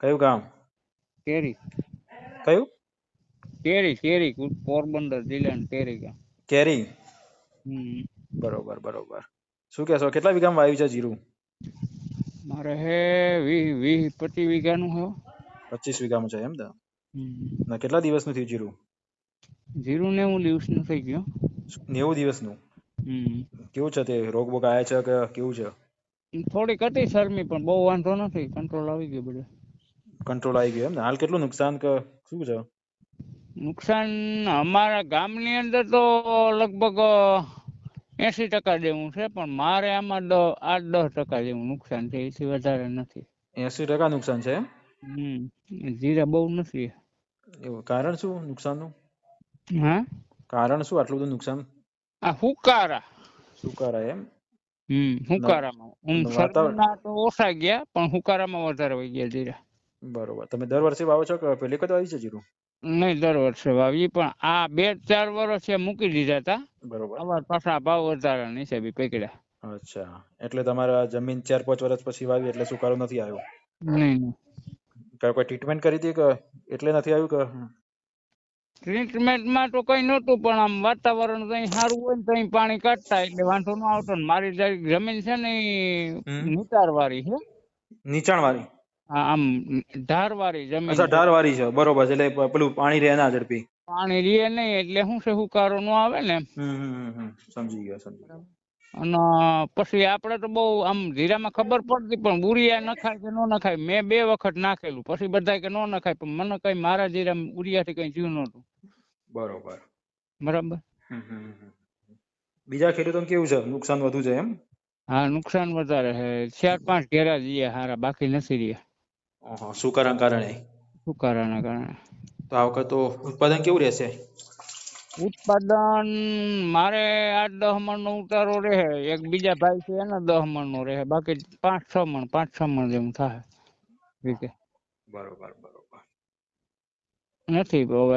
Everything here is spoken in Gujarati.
કયું ગામ? કેરી. કયું? કેરી કેરી પોરબંદર જિલ્લાનું કેરી ગામ. કેરી. હમ. બરોબર બરોબર. શું કહેશો કેટલા વીઘામાં વાવ્યું છે જીરું? મારે હે વી વીસ પચીસ વીઘાનું હો. પચીસ વીઘામાં છે એમ ને. ને કેટલા દિવસનું થયું જીરું? જીરું નેવું દિવસનું થઈ ગયું. નેવું દિવસનું? કેવું છે તે રોગ બોગ આયા છે કે કેવું છે? થોડીક હતી શરમી પણ બહુ વાંધો નથી કંટ્રોલ આવી ગયો બધે. કંટ્રોલ આવી ગયો એમ ને? હાલ કેટલું નુકસાન કે શું છે? નુકસાન અમારા ગામની અંદર તો લગભગ એસી ટકા જેવું છે પણ મારે આમાં આઠ દસ ટકા જેવું નુકસાન છે એથી વધારે નથી. એસી ટકા નુકસાન છે જીરા બહુ નથી. એવું કારણ શું નુકસાનનું? હા? કારણ શું આટલું બધું નુકસાન? આ હુકારા. હુકારા એમ? હમ હુકારામાં. ઓછા ગયા પણ હુકારામાં વધારે વહી ગયા જીરા. બરોબર. તમે દર વર્ષે વાવો છો કે પેલી વખત વાવી છે જીરું? નહીં દર વર્ષે વાવી પણ આ બે ચાર વર્ષે મૂકી દીધા હતા. બરોબર. પાછા ભાવ વધારાના હિસાબે પકડ્યા. અચ્છા. એટલે તમારા જમીન ચાર પાંચ વર્ષ પછી વાવી એટલે સુકારો નથી આવ્યો? નહીં કોઈ ટ્રીટમેન્ટ કરી હતી કે એટલે નથી આવ્યું કે? ટ્રીટમેન્ટમાં તો કઈ નહોતું પણ આમ વાતાવરણ કઈ સારું હોય ને ત્યાં પાણી કાઢતા એટલે વાંધો ન આવતો ને મારી જમીન છે ને હમ. નીચાણ વાળી છે. નીચાણ વાળી આ આમ ઢાર વાળી જમીન અચ્છા છે. વાળી છે. બરોબર છે. એટલે પેલું પાણી રહે ના ઝડપી. પાણી રહે નહીં એટલે શું છે હુકારો નો આવે ને. સમજી ગયો સમજી અને પછી આપણે તો બહુ આમ જીરામાં ખબર પડતી પણ ઉરિયા નખાય કે ન નખાય મેં બે વખત નાખેલું. પછી બધાય કે ન નખાય પણ મને કઈ મારા જીરામાં ઉરિયાથી કઈ જીવ નહોતું. બરોબર. બરાબર. બીજા ખેડૂતોને કેવું છે? નુકસાન વધુ છે એમ? હા નુકસાન વધારે છે. ચાર પાંચ ઘેરા જઈએ હારા બાકી નથી રહ્યા. ઓહો, સુકારાના કારણે સુકારાના કારણે તો આ વખત તો ઉત્પાદન કેવું રહેશે? ઉત્પાદન મારે આઠ દહ મણ નો ઉતારો રહે. એક બીજા ભાઈ છે એના દહ મણ નો રહે. બાકી પાંચ છ મણ પાંચ છ મણ જેવું થાય. બરોબર બરોબર. નથી હવે